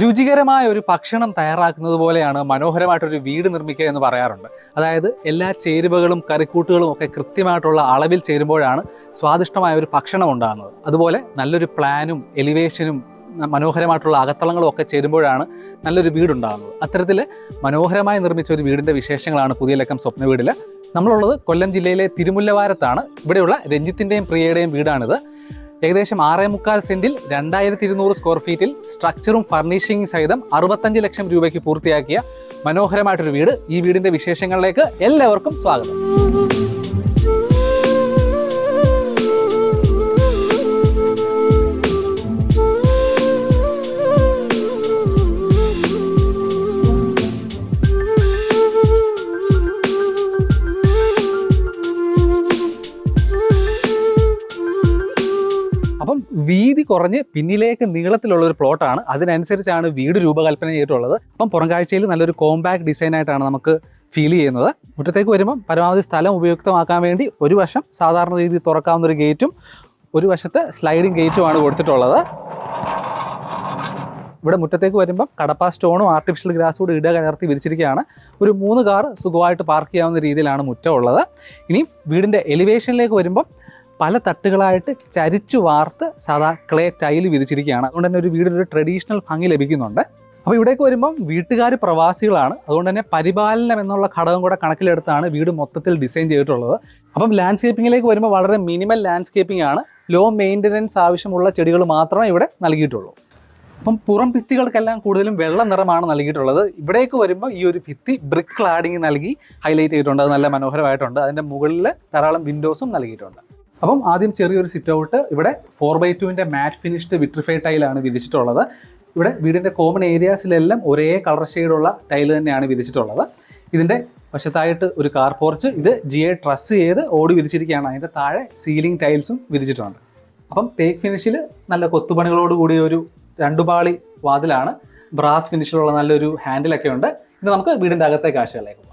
രുചികരമായ ഒരു ഭക്ഷണം തയ്യാറാക്കുന്നത് പോലെയാണ് മനോഹരമായിട്ടൊരു വീട് നിർമ്മിക്കുക എന്ന് പറയാറുണ്ട്. അതായത് എല്ലാ ചേരുവകളും കറിക്കൂട്ടുകളും ഒക്കെ കൃത്യമായിട്ടുള്ള അളവിൽ ചേരുമ്പോഴാണ് സ്വാദിഷ്ടമായ ഒരു ഭക്ഷണം ഉണ്ടാകുന്നത്. അതുപോലെ നല്ലൊരു പ്ലാനും എലിവേഷനും മനോഹരമായിട്ടുള്ള അകത്തളങ്ങളും ഒക്കെ ചേരുമ്പോഴാണ് നല്ലൊരു വീടുണ്ടാകുന്നത്. അത്തരത്തിൽ മനോഹരമായി നിർമ്മിച്ച ഒരു വീടിന്റെ വിശേഷങ്ങളാണ് പുതിയ ലക്കം സ്വപ്ന വീടിൽ നമ്മളുള്ളത് കൊല്ലം ജില്ലയിലെ തിരുമുല്ലവാരത്താണ്. ഇവിടെയുള്ള രഞ്ജിത്തിന്റെയും പ്രിയയുടെയും വീടാണിത്. ഏകദേശം ആറേ മുക്കാൽ സെന്റിൽ രണ്ടായിരത്തി ഇരുന്നൂറ് സ്ക്വയർ ഫീറ്റിൽ സ്ട്രക്ചറും ഫർണിഷിംഗ് സഹിതം അറുപത്തഞ്ച് ലക്ഷം രൂപയ്ക്ക് പൂർത്തിയാക്കിയ മനോഹരമായിട്ടൊരു വീട് ഈ വീടിന്റെ വിശേഷങ്ങളിലേക്ക് എല്ലാവർക്കും സ്വാഗതം. കുറഞ്ഞ് പിന്നിലേക്ക് നീളത്തിലുള്ള ഒരു പ്ലോട്ടാണ് അതിനനുസരിച്ചാണ് വീട് രൂപകൽപ്പന ചെയ്തിട്ടുള്ളത്. അപ്പം പുറം കാഴ്ചയിൽ നല്ലൊരു കോമ്പാക്ട് ഡിസൈൻ ആയിട്ടാണ് നമുക്ക് ഫീൽ ചെയ്യുന്നത്. മുറ്റത്തേക്ക് വരുമ്പം പരമാവധി സ്ഥലം ഉപയുക്തമാക്കാൻ വേണ്ടി ഒരു വശം സാധാരണ രീതിയിൽ തുറക്കാവുന്ന ഒരു ഗേറ്റും ഒരു വശത്ത് സ്ലൈഡിംഗ് ഗേറ്റുമാണ് കൊടുത്തിട്ടുള്ളത്. ഇവിടെ മുറ്റത്തേക്ക് വരുമ്പം കടപ്പാ സ്റ്റോണും ആർട്ടിഫിഷ്യൽ ഗ്രാസ് കൂടി ഇട കലർത്തി വിരിച്ചിരിക്കുകയാണ്. ഒരു മൂന്ന് കാർ സുഖമായിട്ട് പാർക്ക് ചെയ്യാവുന്ന രീതിയിലാണ് മുറ്റം ഉള്ളത്. ഇനി വീടിന്റെ എലിവേഷനിലേക്ക് വരുമ്പം പല തട്ടുകളായിട്ട് ചരിച്ചു വാർത്ത് സാധാ ക്ലേ ടൈൽ വിരിച്ചിരിക്കുകയാണ്. അതുകൊണ്ട് തന്നെ ഒരു വീടിനൊരു ട്രഡീഷണൽ ഭംഗി ലഭിക്കുന്നുണ്ട്. അപ്പോൾ ഇവിടേക്ക് വരുമ്പം വീട്ടുകാർ പ്രവാസികളാണ്. അതുകൊണ്ട് തന്നെ പരിപാലനം എന്നുള്ള ഘടകം കൂടെ കണക്കിലെടുത്താണ് വീട് മൊത്തത്തിൽ ഡിസൈൻ ചെയ്തിട്ടുള്ളത്. അപ്പം ലാൻഡ്സ്കേപ്പിങ്ങിലേക്ക് വരുമ്പോൾ വളരെ മിനിമൽ ലാൻഡ്സ്കേപ്പിംഗ് ആണ്. ലോ മെയിന്റനൻസ് ആവശ്യമുള്ള ചെടികൾ മാത്രമേ ഇവിടെ നൽകിയിട്ടുള്ളൂ. അപ്പം പുറം ഭിത്തികൾക്കെല്ലാം കൂടുതലും വെള്ള നിറമാണ് നൽകിയിട്ടുള്ളത്. ഇവിടേക്ക് വരുമ്പോൾ ഈ ഒരു ഭിത്തി ബ്രിക്ക് ക്ലാഡിങ് നൽകി ഹൈലൈറ്റ് ചെയ്തിട്ടുണ്ട്. അത് നല്ല മനോഹരമായിട്ടുണ്ട്. അതിന്റെ മുകളിൽ ധാരാളം വിൻഡോസും നൽകിയിട്ടുണ്ട്. അപ്പം ആദ്യം ചെറിയൊരു സിറ്റ് ഔട്ട് ഇവിടെ ഫോർ ബൈ ടുവിന്റെ മാറ്റ് ഫിനിഷ്ഡ് വിട്രിഫൈ ടൈലാണ് വിരിച്ചിട്ടുള്ളത്. ഇവിടെ വീടിന്റെ കോമൺ ഏരിയാസിലെല്ലാം ഒരേ കളർ ഷെയ്ഡുള്ള ടൈൽ തന്നെയാണ് വിരിച്ചിട്ടുള്ളത്. ഇതിന്റെ വശത്തായിട്ട് ഒരു കാർ പോർച്ച് ഇത് ജി എ ട്രസ് ചെയ്ത് ഓടി വിരിച്ചിരിക്കുകയാണ്. അതിന്റെ താഴെ സീലിംഗ് ടൈൽസും വിരിച്ചിട്ടുണ്ട്. അപ്പം തേക്ക് ഫിനിഷിൽ നല്ല കൊത്തുപണികളോട് കൂടിയ ഒരു രണ്ടുപാളി വാതിലാണ്. ബ്രാസ് ഫിനിഷിലുള്ള നല്ലൊരു ഹാൻഡിലൊക്കെ ഉണ്ട്. ഇത് നമുക്ക് വീടിന്റെ അകത്തെ കാഴ്ചകളിലേക്ക് പോകാം.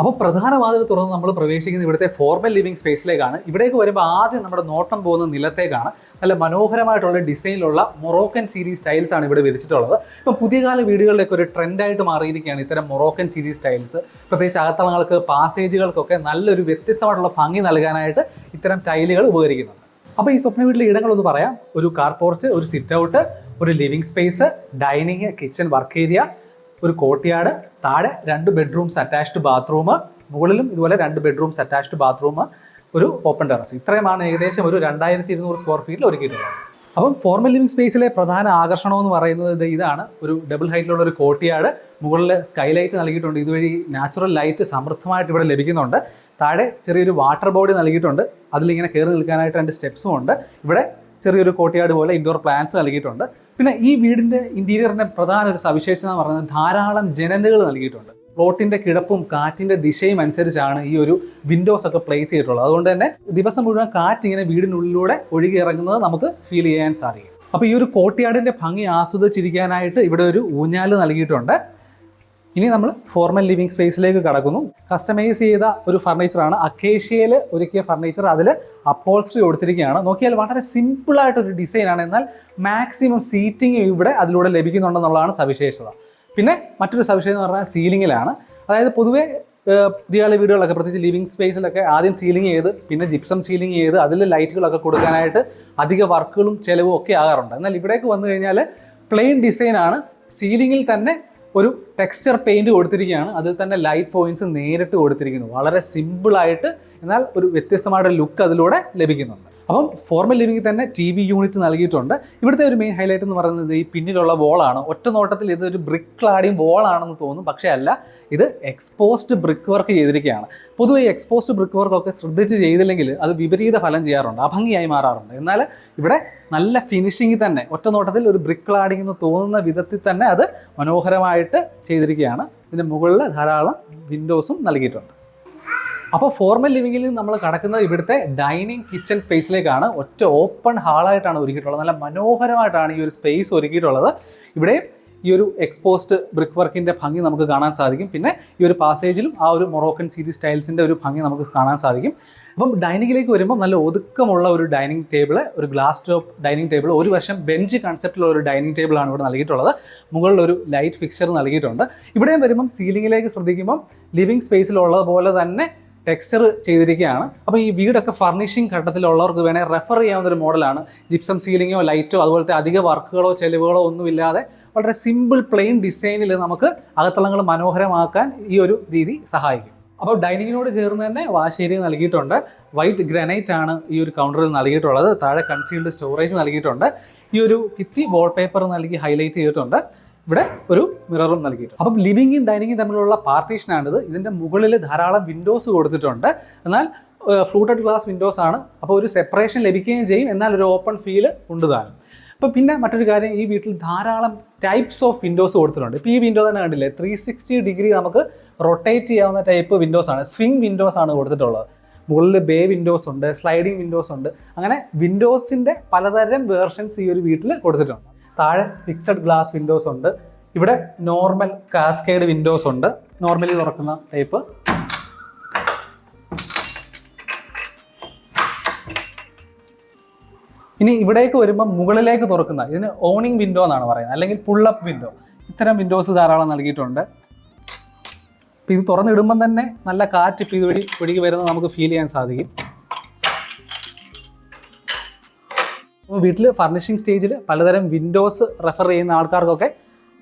അപ്പോൾ പ്രധാന വാതിൽ തുറന്ന് നമ്മൾ പ്രവേശിക്കുന്ന ഇവിടുത്തെ ഫോർമൽ ലിവിംഗ് സ്പേസിലേക്കാണ് ഇവിടേക്ക് വരുമ്പോൾ ആദ്യം നമ്മുടെ നോട്ടം പോകുന്ന നിലത്തേക്കാണ്. നല്ല മനോഹരമായിട്ടുള്ള ഡിസൈനിലുള്ള മൊറോക്കൻ സീരീസ് സ്റ്റൈൽസ് ആണ് ഇവിടെ വിരിച്ചിട്ടുള്ളത്. ഇപ്പം പുതിയ കാല വീടുകളിലേക്ക് ഒരു ട്രെൻഡായിട്ട് മാറിയിരിക്കുകയാണ് ഇത്തരം മൊറോക്കൻ സീരീസ് സ്റ്റൈൽസ് പ്രത്യേകിച്ച് അകത്തളങ്ങൾക്ക് പാസേജുകൾക്കൊക്കെ നല്ലൊരു വ്യത്യസ്തമായിട്ടുള്ള ഭംഗി നൽകാനായിട്ട് ഇത്തരം ടൈലുകൾ ഉപകരിക്കുന്നുണ്ട്. അപ്പോൾ ഈ സ്വപ്ന വീട്ടിലെ ഇടങ്ങളൊന്ന് പറയാം. ഒരു കാർ പോർച്ച് ഒരു സിറ്റ് ഔട്ട് ഒരു living space dining kitchen work area ഒരു കോട്ടിയാട് താഴെ രണ്ട് ബെഡ്റൂംസ് അറ്റാച്ച്ഡ് ബാത്റൂം മുകളിലും ഇതുപോലെ രണ്ട് ബെഡ്റൂംസ് അറ്റാച്ച്ഡ് ബാത്റൂം ഒരു ഓപ്പൺ ടെറസ് ഇത്രയുമാണ് ഏകദേശം ഒരു രണ്ടായിരത്തി ഇരുന്നൂറ് സ്ക്വയർ ഫീറ്റിൽ ഒരുക്കിയിട്ടുള്ളത്. അപ്പം ഫോർമൽ ലിവിംഗ് സ്പേസിലെ പ്രധാന ആകർഷണം എന്ന് പറയുന്നത് ഇതാണ്. ഒരു ഡബിൾ ഹൈറ്റിലുള്ള ഒരു കോട്ടിയാട് മുകളിൽ സ്കൈലൈറ്റ് നൽകിയിട്ടുണ്ട്. ഇതുവഴി നാച്ചുറൽ ലൈറ്റ് സമൃദ്ധമായിട്ട് ഇവിടെ ലഭിക്കുന്നുണ്ട്. താഴെ ചെറിയൊരു വാട്ടർ ബോഡി നൽകിയിട്ടുണ്ട്. അതിലിങ്ങനെ കയറി നിൽക്കാനായിട്ട് രണ്ട് സ്റ്റെപ്സും ഉണ്ട്. ഇവിടെ ചെറിയൊരു കോട്ടിയാട് പോലെ ഇൻഡോർ പ്ലാന്റ്സ് നൽകിയിട്ടുണ്ട്. പിന്നെ ഈ വീടിന്റെ ഇന്റീരിയറിന്റെ പ്രധാന ഒരു സവിശേഷത എന്ന് പറയുന്നത് ധാരാളം ജനലുകൾ നൽകിയിട്ടുണ്ട്. പ്ലോട്ടിന്റെ കിടപ്പും കാറ്റിന്റെ ദിശയും അനുസരിച്ചാണ് ഈ ഒരു വിൻഡോസ് ഒക്കെ പ്ലേസ് ചെയ്തിട്ടുള്ളത്. അതുകൊണ്ട് തന്നെ ദിവസം മുഴുവൻ കാറ്റ് ഇങ്ങനെ വീടിനുള്ളിലൂടെ ഒഴുകി ഇറങ്ങുന്നത് നമുക്ക് ഫീൽ ചെയ്യാൻ സാധിക്കും. അപ്പോൾ ഈ ഒരു കോട്ടിയാടിന്റെ ഭംഗി ആസ്വദിച്ചിരിക്കാനായിട്ട് ഇവിടെ ഒരു ഊഞ്ഞാൽ നൽകിയിട്ടുണ്ട്. ഇനി നമ്മൾ ഫോർമൽ ലിവിംഗ് സ്പേസിലേക്ക് കടക്കുന്നു. കസ്റ്റമൈസ് ചെയ്ത ഒരു ഫർണിച്ചറാണ് അക്കേഷ്യയിൽ ഒരുക്കിയ ഫർണിച്ചർ അതിൽ അപ്പോൾസ്റ്റി കൊടുത്തിരിക്കുകയാണ്. നോക്കിയാൽ വളരെ സിമ്പിളായിട്ടൊരു ഡിസൈനാണ് എന്നാൽ മാക്സിമം സീറ്റിംഗ് ഇവിടെ അതിലൂടെ ലഭിക്കുന്നുണ്ടെന്നുള്ളതാണ് സവിശേഷത. പിന്നെ മറ്റൊരു സവിശേഷത എന്ന് പറഞ്ഞാൽ സീലിങ്ങിലാണ് അതായത് പൊതുവേ പുതിയ വീടുകളൊക്കെ പ്രത്യേകിച്ച് ലിവിംഗ് സ്പേസിലൊക്കെ ആദ്യം സീലിംഗ് ചെയ്ത് പിന്നെ ജിപ്സം സീലിംഗ് ചെയ്ത് അതിൽ ലൈറ്റുകളൊക്കെ കൊടുക്കാനായിട്ട് അധിക വർക്കുകളും ചിലവും ഒക്കെ ആകാറുണ്ട്. എന്നാൽ ഇവിടേക്ക് വന്നു കഴിഞ്ഞാൽ പ്ലെയിൻ ഡിസൈനാണ് സീലിങ്ങിൽ തന്നെ ഒരു ടെക്സ്ചർ പെയിന്റ് കൊടുത്തിരിക്കുകയാണ്. അതിൽ തന്നെ ലൈറ്റ് പോയിന്റ്സ് നേരിട്ട് കൊടുത്തിരിക്കുന്നു. വളരെ സിമ്പിളായിട്ട് എന്നാൽ ഒരു വ്യത്യസ്തമായിട്ട് ലുക്ക് അതിലൂടെ ലഭിക്കുന്നുണ്ട്. അപ്പം ഫോർമൽ ലിവിംഗിൽ തന്നെ ടി വി യൂണിറ്റ് നൽകിയിട്ടുണ്ട്. ഇവിടുത്തെ ഒരു മെയിൻ ഹൈലൈറ്റ് എന്ന് പറയുന്നത് ഈ പിന്നിലുള്ള വോളാണ് ഒറ്റ നോട്ടത്തിൽ ഇതൊരു ബ്രിക്ക് ക്ലാഡിയും വോളാണെന്ന് തോന്നും. പക്ഷേ അല്ല ഇത് എക്സ്പോസ്ഡ് ബ്രിക്ക് വർക്ക് ചെയ്തിരിക്കുകയാണ്. പൊതുവെ എക്സ്പോസ്ഡ് ബ്രിക്ക് വർക്കൊക്കെ ശ്രദ്ധിച്ച് ചെയ്തില്ലെങ്കിൽ അത് വിപരീത ഫലം ചെയ്യാറുണ്ട്. അഭംഗിയായി മാറാറുണ്ട്. എന്നാൽ ഇവിടെ നല്ല ഫിനിഷിംഗ് തന്നെ ഒറ്റ നോട്ടത്തിൽ ഒരു ബ്രിക്ക് ക്ലാഡിംഗ് എന്ന് തോന്നുന്ന വിധത്തിൽ തന്നെ അത് മനോഹരമായിട്ട് ചെയ്തിരിക്കുകയാണ്. ഇതിന്റെ മുകളിൽ ധാരാളം വിൻഡോസും നൽകിയിട്ടുണ്ട്. അപ്പോൾ ഫോർമൽ ലിവിങ്ങിൽ നിന്ന് നമ്മൾ കടക്കുന്നത് ഇവിടുത്തെ ഡൈനിങ് കിച്ചൺ സ്പേസിലേക്കാണ് ഒറ്റ ഓപ്പൺ ഹാളായിട്ടാണ് ഒരുക്കിയിട്ടുള്ളത്. നല്ല മനോഹരമായിട്ടാണ് ഈ ഒരു സ്പേസ് ഒരുക്കിയിട്ടുള്ളത്. ഇവിടെ ഈ ഒരു എക്സ്പോസ്ഡ് ബ്രിക്ക് വർക്കിന്റെ ഭംഗി നമുക്ക് കാണാൻ സാധിക്കും. പിന്നെ ഈ ഒരു പാസേജിലും ആ ഒരു മൊറോക്കൻ സീരീസ് സ്റ്റൈൽസിന്റെ ഒരു ഭംഗി നമുക്ക് കാണാൻ സാധിക്കും. അപ്പം ഡൈനിങ്ങിലേക്ക് വരുമ്പോൾ നല്ല ഒതുക്കമുള്ള ഒരു ഡൈനിങ് ടേബിൾ ഒരു ഗ്ലാസ് ടോപ്പ് ഡൈനിങ് ടേബിൾ ഒരു വശം ബെഞ്ച് കൺസെപ്റ്റിലുള്ള ഒരു ഡൈനിങ് ടേബിളാണ് ഇവിടെ നൽകിയിട്ടുള്ളത്. മുകളിൽ ഒരു ലൈറ്റ് ഫിക്സർ നൽകിയിട്ടുണ്ട്. ഇവിടെയും വരുമ്പം സീലിംഗിലേക്ക് ശ്രദ്ധിക്കുമ്പം ലിവിങ് സ്പേസിലുള്ളത് പോലെ തന്നെ ടെക്സ്ചർ ചെയ്തിരിക്കുകയാണ്. അപ്പോൾ ഈ വീടൊക്കെ ഫർണിഷിംഗ് ഘട്ടത്തിലുള്ളവർക്ക് വേണേൽ റെഫർ ചെയ്യാവുന്ന ഒരു മോഡലാണ് ജിപ്സം സീലിങ്ങോ ലൈറ്റോ അതുപോലത്തെ അധിക വർക്കുകളോ ചെലവുകളോ ഒന്നുമില്ലാതെ വളരെ സിമ്പിൾ പ്ലെയിൻ ഡിസൈനിൽ നമുക്ക് അകത്തളങ്ങൾ മനോഹരമാക്കാൻ ഈ ഒരു രീതി സഹായിക്കും. അപ്പോൾ ഡൈനിങ്ങിനോട് ചേർന്ന് തന്നെ വാശേരി നൽകിയിട്ടുണ്ട്. വൈറ്റ് ഗ്രനൈറ്റ് ആണ് ഈ ഒരു കൗണ്ടറിൽ നൽകിയിട്ടുള്ളത്. താഴെ കൺസീൽഡ് സ്റ്റോറേജ് നൽകിയിട്ടുണ്ട്. ഈ ഒരു ഭിത്തി വാൾപേപ്പർ നൽകി ഹൈലൈറ്റ് ചെയ്തിട്ടുണ്ട്. ഇവിടെ ഒരു മിററും നൽകിയിട്ടുണ്ട്. അപ്പം ലിവിങ്ങും ഡൈനിങ്ങും തമ്മിലുള്ള പാർട്ടീഷനാണിത് ഇതിന്റെ മുകളിൽ ധാരാളം വിൻഡോസ് കൊടുത്തിട്ടുണ്ട്. എന്നാൽ ഫ്ലൂട്ടഡ് ഗ്ലാസ് വിൻഡോസ് ആണ്. അപ്പോൾ ഒരു സെപ്പറേഷൻ ലഭിക്കുകയും ചെയ്യും. എന്നാൽ ഒരു ഓപ്പൺ ഫീൽ ഉണ്ട് താനും. അപ്പോൾ പിന്നെ മറ്റൊരു കാര്യം ഈ വീട്ടിൽ ധാരാളം ടൈപ്സ് ഓഫ് വിൻഡോസ് കൊടുത്തിട്ടുണ്ട്. ഇപ്പോൾ ഈ വിൻഡോ തന്നെ കണ്ടില്ലേ? ത്രീ സിക്സ്റ്റി ഡിഗ്രി നമുക്ക് റൊട്ടേറ്റ് ചെയ്യാവുന്ന ടൈപ്പ് വിൻഡോസ് ആണ്. സ്വിംഗ് വിൻഡോസ് ആണ് കൊടുത്തിട്ടുള്ളത്. മുകളിൽ ബേ വിൻഡോസ് ഉണ്ട് സ്ലൈഡിംഗ് വിൻഡോസ് ഉണ്ട്. അങ്ങനെ വിൻഡോസിന്റെ പലതരം വേർഷൻസ് ഈ ഒരു വീട്ടിൽ കൊടുത്തിട്ടുണ്ട്. താഴെ ഫിക്സഡ് ഗ്ലാസ് വിൻഡോസ് ഉണ്ട്. ഇവിടെ നോർമൽ കാസ്കേഡ് വിൻഡോസ് ഉണ്ട്. നോർമലി തുറക്കുന്ന ടൈപ്പ് ഇനി ഇവിടേക്ക് വരുമ്പോൾ മുകളിലേക്ക് തുറക്കുന്ന ഇതിന് ഓണിംഗ് വിൻഡോ എന്നാണ് പറയുന്നത്. അല്ലെങ്കിൽ പുള്ളപ്പ് വിൻഡോ ഇത്തരം വിൻഡോസ് ധാരാളം നൽകിയിട്ടുണ്ട്. അപ്പം ഇത് തുറന്നിടുമ്പം തന്നെ നല്ല കാറ്റ് ഇപ്പം ഇതുവഴി ഒഴുകി വരുന്നത് നമുക്ക് ഫീൽ ചെയ്യാൻ സാധിക്കും. വീട്ടിൽ ഫർണിഷിംഗ് സ്റ്റേജിൽ പലതരം വിൻഡോസ് റെഫർ ചെയ്യുന്ന ആൾക്കാർക്കൊക്കെ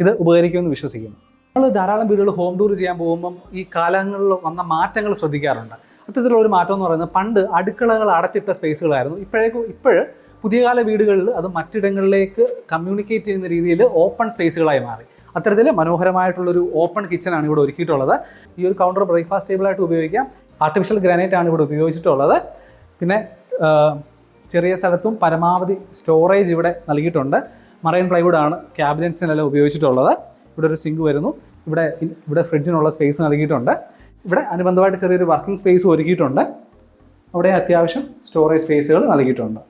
ഇത് ഉപകരിക്കുമെന്ന് വിശ്വസിക്കുന്നു. നമ്മൾ ധാരാളം വീടുകൾ ഹോം ടൂർ ചെയ്യാൻ പോകുമ്പം ഈ കാലങ്ങളിൽ വന്ന മാറ്റങ്ങൾ ശ്രദ്ധിക്കാറുണ്ട്. അത്തരത്തിലുള്ള ഒരു മാറ്റം എന്ന് പറയുന്നത് പണ്ട് അടുക്കളകൾ അടച്ചിട്ട സ്പേസുകളായിരുന്നു ഇപ്പോഴേക്കും ഇപ്പോഴ് പുതിയ കാല വീടുകളിൽ അത് മറ്റിടങ്ങളിലേക്ക് കമ്മ്യൂണിക്കേറ്റ് ചെയ്യുന്ന രീതിയിൽ ഓപ്പൺ സ്പേസുകളായി മാറി. അത്തരത്തിൽ മനോഹരമായിട്ടുള്ളൊരു ഓപ്പൺ കിച്ചനാണ് ഇവിടെ ഒരുക്കിയിട്ടുള്ളത്. ഈ ഒരു കൗണ്ടർ ബ്രേക്ക്ഫാസ്റ്റ് ടേബിളായിട്ട് ഉപയോഗിക്കാം. ആർട്ടിഫിഷ്യൽ ഗ്രാനൈറ്റ് ആണ് ഇവിടെ ഉപയോഗിച്ചിട്ടുള്ളത്. പിന്നെ ചെറിയ സ്ഥലത്തും പരമാവധി സ്റ്റോറേജ് ഇവിടെ നൽകിയിട്ടുണ്ട്. മറൈൻ പ്ലൈവുഡ് ആണ് ക്യാബിനറ്റ്സിനെല്ലാം ഉപയോഗിച്ചിട്ടുള്ളത്. ഇവിടെ ഒരു സിങ്ക് വരുന്നു. ഇവിടെ ഇവിടെ ഫ്രിഡ്ജിനുള്ള സ്പേസ് നൽകിയിട്ടുണ്ട്. ഇവിടെ അനുബന്ധമായിട്ട് ചെറിയൊരു വർക്കിംഗ് സ്പേസ് ഒരുക്കിയിട്ടുണ്ട്. അവിടെ അത്യാവശ്യം സ്റ്റോറേജ് സ്പേസുകൾ നൽകിയിട്ടുണ്ട്.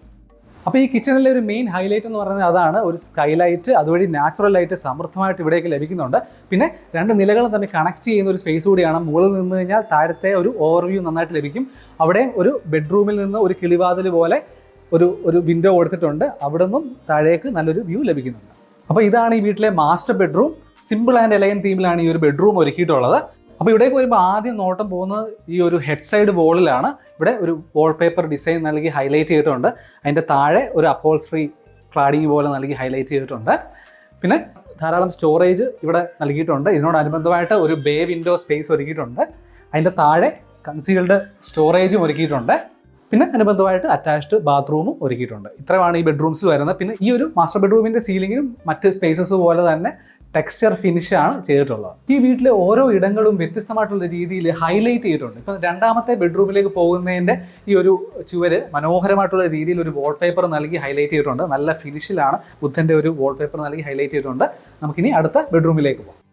അപ്പോൾ ഈ കിച്ചണിലെ ഒരു മെയിൻ ഹൈലൈറ്റ് എന്ന് പറയുന്നത് അതാണ് ഒരു സ്കൈലൈറ്റ് അതുവഴി നാച്ചുറൽ ലൈറ്റ് സമൃദ്ധമായിട്ട് ഇവിടേക്ക് ലഭിക്കുന്നുണ്ട്. പിന്നെ രണ്ട് നിലകളും തമ്മിൽ കണക്ട് ചെയ്യുന്ന ഒരു സ്പേസ് കൂടിയാണ്. മുകളിൽ നിന്ന് കഴിഞ്ഞാൽ താഴത്തെ ഒരു ഓവർവ്യൂ നന്നായിട്ട് ലഭിക്കും. അവിടെ ഒരു ബെഡ്റൂമിൽ നിന്ന് ഒരു കിളിവാതിൽ പോലെ ഒരു ഒരു വിൻഡോ കൊടുത്തിട്ടുണ്ട്. അവിടെ നിന്നും താഴേക്ക് നല്ലൊരു വ്യൂ ലഭിക്കുന്നുണ്ട്. അപ്പോൾ ഇതാണ് ഈ വീട്ടിലെ master bedroom simple and elegant തീമിലാണ് ഈ ഒരു ബെഡ്റൂം ഒരുക്കിയിട്ടുള്ളത്. അപ്പോൾ ഇവിടേക്ക് വരുമ്പോൾ ആദ്യം നോട്ടം പോകുന്നത് ഈ ഒരു ഹെഡ് സൈഡ് വോളിലാണ് ഇവിടെ ഒരു വാൾപേപ്പർ ഡിസൈൻ നൽകി ഹൈലൈറ്റ് ചെയ്തിട്ടുണ്ട്. അതിന്റെ താഴെ ഒരു അപ്പോൾസ്ട്രി ക്ലാഡിങ് പോലെ നൽകി ഹൈലൈറ്റ് ചെയ്തിട്ടുണ്ട്. പിന്നെ ധാരാളം സ്റ്റോറേജ് ഇവിടെ നൽകിയിട്ടുണ്ട്. ഇതിനോടനുബന്ധമായിട്ട് ഒരു ബേ വിൻഡോ സ്പേസ് ഒരുക്കിയിട്ടുണ്ട്. അതിന്റെ താഴെ കൺസീൽഡ് സ്റ്റോറേജും ഒരുക്കിയിട്ടുണ്ട്. പിന്നെ അനുബന്ധമായിട്ട് അറ്റാച്ച്ഡ് ബാത്റൂമും ഒരുക്കിയിട്ടുണ്ട്. ഇത്രയാണ് ഈ ബെഡ്റൂംസ് വരുന്നത്. പിന്നെ ഈ ഒരു മാസ്റ്റർ ബെഡ്റൂമിന്റെ സീലിങ്ങിനും മറ്റ് സ്പേസസ് പോലെ തന്നെ ടെക്സ്ചർ ഫിനിഷാണ് ചെയ്തിട്ടുള്ളത്. ഈ വീട്ടിലെ ഓരോ ഇടങ്ങളും വ്യത്യസ്തമായിട്ടുള്ള രീതിയിൽ ഹൈലൈറ്റ് ചെയ്തിട്ടുണ്ട്. ഇപ്പം രണ്ടാമത്തെ ബെഡ്റൂമിലേക്ക് പോകുന്നതിന്റെ ഈ ഒരു ചുവര് മനോഹരമായിട്ടുള്ള രീതിയിൽ ഒരു വാൾപേപ്പർ നൽകി ഹൈലൈറ്റ് ചെയ്തിട്ടുണ്ട്. നല്ല ഫിനിഷിലാണ് ബുദ്ധന്റെ ഒരു വാൾപേപ്പർ നൽകി ഹൈലൈറ്റ് ചെയ്തിട്ടുണ്ട്. നമുക്കിനി അടുത്ത ബെഡ്റൂമിലേക്ക് പോകാം.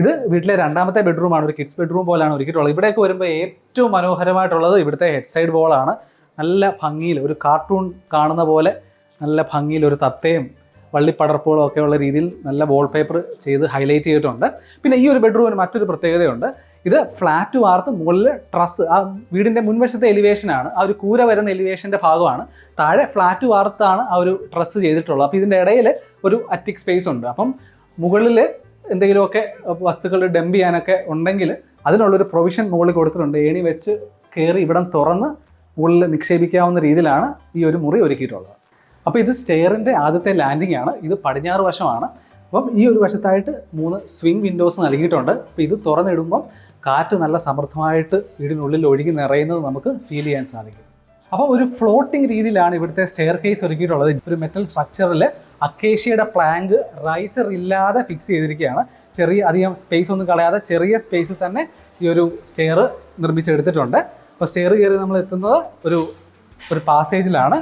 ഇത് വീട്ടിലെ രണ്ടാമത്തെ ബെഡ്റൂമാണ് ഒരു കിഡ്സ് ബെഡ്റൂം പോലെയാണ് ഒരുക്കിയിട്ടുള്ളത്. ഇവിടേക്ക് വരുമ്പോൾ ഏറ്റവും മനോഹരമായിട്ടുള്ളത് ഇവിടുത്തെ ഹെഡ് സൈഡ് വോളാണ് നല്ല ഭംഗിയിൽ ഒരു കാർട്ടൂൺ കാണുന്ന പോലെ നല്ല ഭംഗിയിൽ ഒരു തത്തയും വള്ളിപ്പടർപ്പുകളും ഒക്കെ ഉള്ള രീതിയിൽ നല്ല വാൾപേപ്പർ ചെയ്ത് ഹൈലൈറ്റ് ചെയ്തിട്ടുണ്ട്. പിന്നെ ഈ ഒരു ബെഡ്റൂമിന് മറ്റൊരു പ്രത്യേകതയുണ്ട്. ഇത് ഫ്ലാറ്റ് വാർത്ത് മുകളിൽ ട്രസ് ആ വീടിന്റെ മുൻവശത്തെ എലിവേഷനാണ് ആ ഒരു കൂര വരുന്ന എലിവേഷന്റെ ഭാഗമാണ്. താഴെ ഫ്ലാറ്റ് വാർത്താണ് ആ ഒരു ട്രസ് ചെയ്തിട്ടുള്ളത്. അപ്പോൾ ഇതിന്റെ ഇടയിൽ ഒരു അറ്റിക് സ്പേസ് ഉണ്ട്. അപ്പം മുകളിൽ എന്തെങ്കിലുമൊക്കെ വസ്തുക്കൾ ഡംപ് ചെയ്യാനൊക്കെ ഉണ്ടെങ്കിൽ അതിനുള്ളൊരു പ്രൊവിഷൻ മുകളിൽ കൊടുത്തിട്ടുണ്ട്. ഏണി വെച്ച് കയറി ഇവിടം തുറന്ന് മുകളിൽ നിക്ഷേപിക്കാവുന്ന രീതിയിലാണ് ഈ ഒരു മുറി ഒരുക്കിയിട്ടുള്ളത്. അപ്പോൾ ഇത് സ്റ്റെയറിന്റെ ആദ്യത്തെ ലാൻഡിംഗ് ആണ്. ഇത് പടിഞ്ഞാറ് വശമാണ്. അപ്പം ഈ ഒരു വശത്തായിട്ട് മൂന്ന് സ്വിംഗ് വിൻഡോസ് നൽകിയിട്ടുണ്ട്. അപ്പോൾ ഇത് തുറന്നിടുമ്പം കാറ്റ് നല്ല സമൃദ്ധമായിട്ട് വീടിനുള്ളിൽ ഒഴുകി നിറയുന്നത് നമുക്ക് ഫീൽ ചെയ്യാൻ സാധിക്കും. അപ്പോൾ ഒരു ഫ്ലോട്ടിംഗ് രീതിയിലാണ് ഇവിടുത്തെ സ്റ്റെയർ കേസ് ഒരുക്കിയിട്ടുള്ളത്. ഒരു മെറ്റൽ സ്ട്രക്ചറിൽ അക്കേഷ്യയുടെ പ്ലാങ്ക് റൈസർ ഇല്ലാതെ ഫിക്സ് ചെയ്തിരിക്കുകയാണ്. ചെറിയ അധികം സ്പേസ് ഒന്നും കളയാതെ ചെറിയ സ്പേസിൽ തന്നെ ഈ ഒരു സ്റ്റെയർ നിർമ്മിച്ചെടുത്തിട്ടുണ്ട്. അപ്പോൾ സ്റ്റെയർ കയറി നമ്മൾ എത്തുന്നത് ഒരു ഒരു പാസേജിലാണ്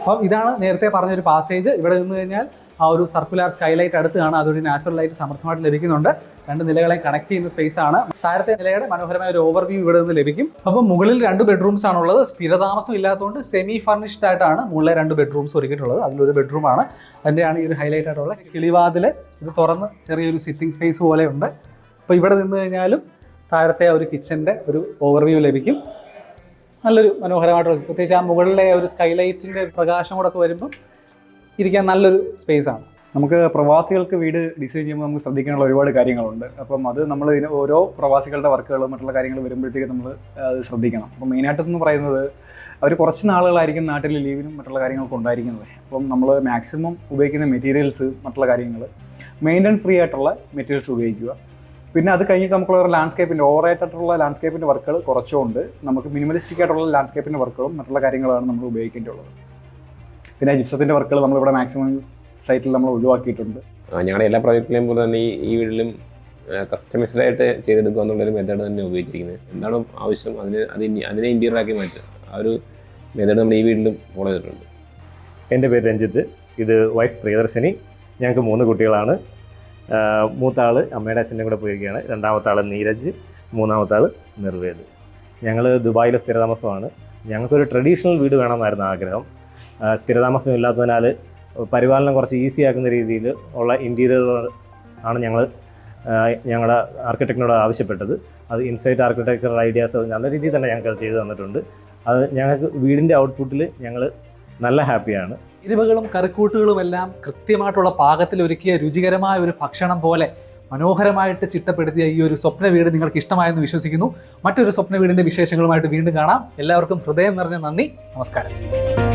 അപ്പം ഇതാണ് നേരത്തെ പറഞ്ഞൊരു പാസേജ് ഇവിടെ നിന്ന് കഴിഞ്ഞാൽ ആ ഒരു സർക്കുലർ സ്കൈലൈറ്റ് അടുത്താണ് അതൊരു നാച്ചുറൽ ലൈറ്റ് സമർത്ഥമായിട്ട് ലഭിക്കുന്നുണ്ട്. രണ്ട് നിലകളെ കണക്ട് ചെയ്യുന്ന സ്പേസ് ആണ്. താഴത്തെ നിലയുടെ മനോഹരമായ ഒരു ഓവർവ്യൂ ഇവിടെ നിന്ന് ലഭിക്കും. അപ്പം മുകളിൽ രണ്ട് ബെഡ്റൂംസ് ആണുള്ളത്. സ്ഥിരതാമസം ഇല്ലാത്തതുകൊണ്ട് സെമി ഫർണിഷ്ഡ് ആയിട്ടാണ് മുകളിലെ രണ്ട് ബെഡ്റൂംസ് ഒരുക്കിയിട്ടുള്ളത്. അതിലൊരു ബെഡ്റൂമാണ് അതിന്റെയാണ് ഈ ഒരു ഹൈലൈറ്റ് ആയിട്ടുള്ളത് കിളിവാതിൽ ഇത് തുറന്ന് ചെറിയൊരു സിറ്റിംഗ് സ്പേസ് പോലെ ഉണ്ട് അപ്പോൾ ഇവിടെ നിന്ന് കഴിഞ്ഞാലും താഴത്തെ ഒരു കിച്ചന്റെ ഒരു ഓവർവ്യൂ ലഭിക്കും. നല്ലൊരു മനോഹരമായിട്ടുള്ള പ്രത്യേകിച്ച് ആ മുകളിലെ ഒരു സ്കൈലൈറ്റിന്റെ പ്രകാശം കൂടെ ഒക്കെ വരുമ്പോൾ ഇരിക്കാൻ നല്ലൊരു സ്പേസാണ് നമുക്ക് പ്രവാസികൾക്ക് വീട് ഡിസൈൻ ചെയ്യുമ്പോൾ നമുക്ക് ശ്രദ്ധിക്കാനുള്ള ഒരുപാട് കാര്യങ്ങളുണ്ട്. അപ്പം അത് നമ്മൾ ഇതിന് ഓരോ പ്രവാസികളുടെ വർക്കുകളും മറ്റുള്ള കാര്യങ്ങൾ വരുമ്പോഴത്തേക്ക് നമ്മൾ അത് ശ്രദ്ധിക്കണം. അപ്പം മെയിനായിട്ടെന്ന് പറയുന്നത് അവർ കുറച്ച് നാളുകളായിരിക്കും നാട്ടിൽ ലീവിനും മറ്റുള്ള കാര്യങ്ങളൊക്കെ ഉണ്ടായിരിക്കുന്നത്. അപ്പം നമ്മൾ മാക്സിമം ഉപയോഗിക്കുന്ന മെറ്റീരിയൽസ് മറ്റുള്ള കാര്യങ്ങൾ മെയിന്റനൻസ് ഫ്രീ ആയിട്ടുള്ള മെറ്റീരിയൽസ് ഉപയോഗിക്കുക. പിന്നെ അത് കഴിഞ്ഞിട്ട് നമുക്കുള്ള ഒരു ലാൻഡ്സ്കേപ്പിന്റെ ഓവറായിട്ടുള്ള ലാൻഡ്സ്കേപ്പിന്റെ വർക്കുകൾ കുറച്ചുകൊണ്ട് നമുക്ക് മിനിമലിസ്റ്റിക് ആയിട്ടുള്ള ലാൻഡ്സ്കേപ്പിന്റെ വർക്കുകളും മറ്റുള്ള കാര്യങ്ങളാണ് നമ്മൾ ഉപയോഗിക്കേണ്ടതുള്ളത് പിന്നെ ജിപ്സത്തിന്റെ വർക്കുകൾ നമ്മളിവിടെ മാക്സിമം സൈറ്റിൽ നമ്മൾ ഒഴിവാക്കിയിട്ടുണ്ട്. ആ, ഞങ്ങളുടെ എല്ലാ പ്രോജക്റ്റിലെയും പോലെ തന്നെ ഈ ഈ വീട്ടിലും കസ്റ്റമൈസ്ഡ് ആയിട്ട് ചെയ്തെടുക്കുക എന്നുള്ളൊരു മെത്തേഡ് തന്നെ ഉപയോഗിച്ചിരിക്കുന്നത്. എന്താണോ ആവശ്യം അതിന് അത് അതിനെ ഇന്റീരിയറാക്കി ആക്കി മാറ്റുക. ആ ഒരു മെത്തേഡ് നമ്മൾ ഈ വീട്ടിലും ഫോളോ ചെയ്തിട്ടുണ്ട്. എന്റെ പേര് രഞ്ജിത്ത്. ഇത് വൈഫ് പ്രിയദർശിനി. ഞങ്ങൾക്ക് മൂന്ന് കുട്ടികളാണ്. മൂത്ത ആൾ അമ്മയുടെ അച്ഛന്റെ കൂടെ പോയിരിക്കുകയാണ്. രണ്ടാമത്തെ ആൾ നീരജ് മൂന്നാമത്തെ ആൾ നിർവേദ്. ഞങ്ങൾ ദുബായിലെ സ്ഥിരതാമസമാണ്. ഞങ്ങൾക്കൊരു ട്രഡീഷണൽ വീട് വേണമെന്നായിരുന്നു ആഗ്രഹം. സ്ഥിരതാമസം ഇല്ലാത്തതിനാൽ പരിപാലനം കുറച്ച് ഈസി ആക്കുന്ന രീതിയിൽ ഉള്ള ഇന്റീരിയർ ആണ് ഞങ്ങൾ ഞങ്ങളുടെ ആർക്കിടെക്റ്റിനോട് ആവശ്യപ്പെട്ടത്. അത് ഇൻസൈറ്റ് ആർക്കിടെക്ചറൽ ഐഡിയാസ് നല്ല രീതിയിൽ തന്നെ ഞങ്ങൾക്ക് അത് ചെയ്തു തന്നിട്ടുണ്ട്. അത് ഞങ്ങൾക്ക് വീടിന്റെ ഔട്ട്പുട്ടിൽ ഞങ്ങൾ നല്ല ഹാപ്പിയാണ് ഇരുവകളും കറിക്കൂട്ടുകളും എല്ലാം കൃത്യമായിട്ടുള്ള പാകത്തിൽ ഒരുക്കിയ രുചികരമായ ഒരു ഭക്ഷണം പോലെ മനോഹരമായിട്ട് ചിട്ടപ്പെടുത്തിയ ഈ ഒരു സ്വപ്ന വീട് നിങ്ങൾക്ക് ഇഷ്ടമായെന്ന് വിശ്വസിക്കുന്നു. മറ്റൊരു സ്വപ്ന വീടിന്റെ വിശേഷങ്ങളുമായിട്ട് വീണ്ടും കാണാം. എല്ലാവർക്കും ഹൃദയം നിറഞ്ഞ നന്ദി. നമസ്കാരം.